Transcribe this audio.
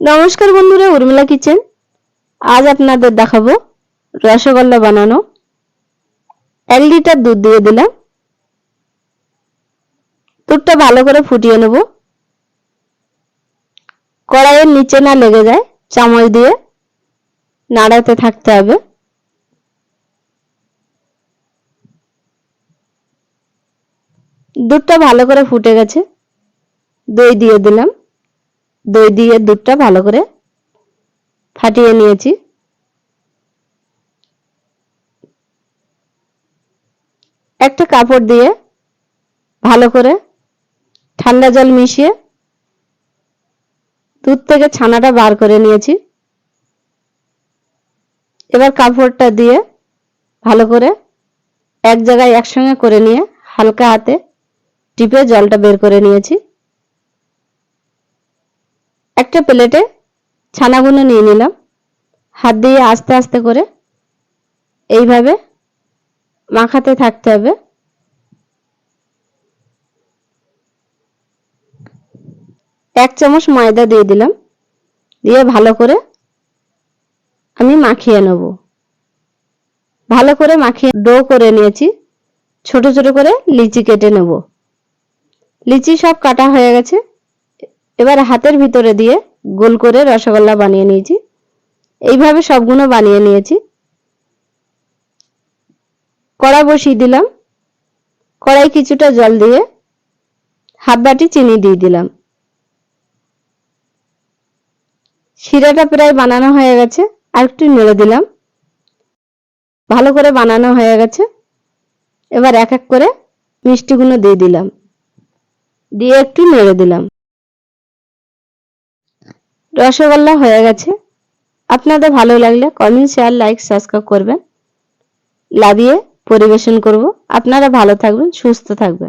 নমস্কার বন্ধুরা, উর্মিলা কিচেন। আজ আপনাদের দেখাবো রসগোল্লা বানানো। এক লিটার দুধ দিয়ে দিলাম। দুধটা ভালো করে ফুটিয়ে নেব। কড়াইয়ের নিচে না লেগে যায়, চামচ দিয়ে নাড়াতে থাকতে হবে। দুধটা ভালো করে ফুটে গেছে। দই দিয়ে দিলাম। দই দিয়ে দুধটা ভালো করে ফাটিয়ে নিয়েছি। একটা কাপড় দিয়ে ভালো করে ঠান্ডা জল মিশিয়ে দুধ থেকে ছানাটা বার করে নিয়েছি। এবার কাপড়টা দিয়ে ভালো করে এক জায়গায় একসঙ্গে করে নিয়ে হালকা হাতে টিপে জলটা বের করে নিয়েছি। একটা প্লেটে ছানাগুলো নিয়ে নিলাম। হাত দিয়ে আস্তে আস্তে করে এইভাবে মাখাতে থাকতে হবে। এক চামচ ময়দা দিয়ে দিলাম। দিয়ে ভালো করে আমি মাখিয়ে নেব। ভালো করে মাখিয়ে ডো করে নিয়েছি। ছোট ছোট করে লিচি কেটে নেব। লিচি সব কাটা হয়ে গেছে। এবার হাতের ভিতরে দিয়ে গোল করে রসগোল্লা বানিয়ে নিয়েছি। এইভাবে সবগুলো বানিয়ে নিয়েছি। কড়া বসিয়ে দিলাম। কড়াই কিছুটা জল দিয়ে হাফ বাটি চিনি দিয়ে দিলাম। শিরাটা প্রায় বানানো হয়ে গেছে। আর একটু নেড়ে দিলাম। ভালো করে বানানো হয়ে গেছে। এবার এক এক করে মিষ্টিগুলো দিয়ে দিলাম। দিয়ে একটু নেড়ে দিলাম। রসগোল্লা হয়ে গেছে। আপনাদের ভালো লাগলে কমেন্ট শেয়ার লাইক সাবস্ক্রাইব করবেন। লাভিয়ে পরিবেশন করব। আপনারা ভালো থাকবেন, সুস্থ থাকবেন।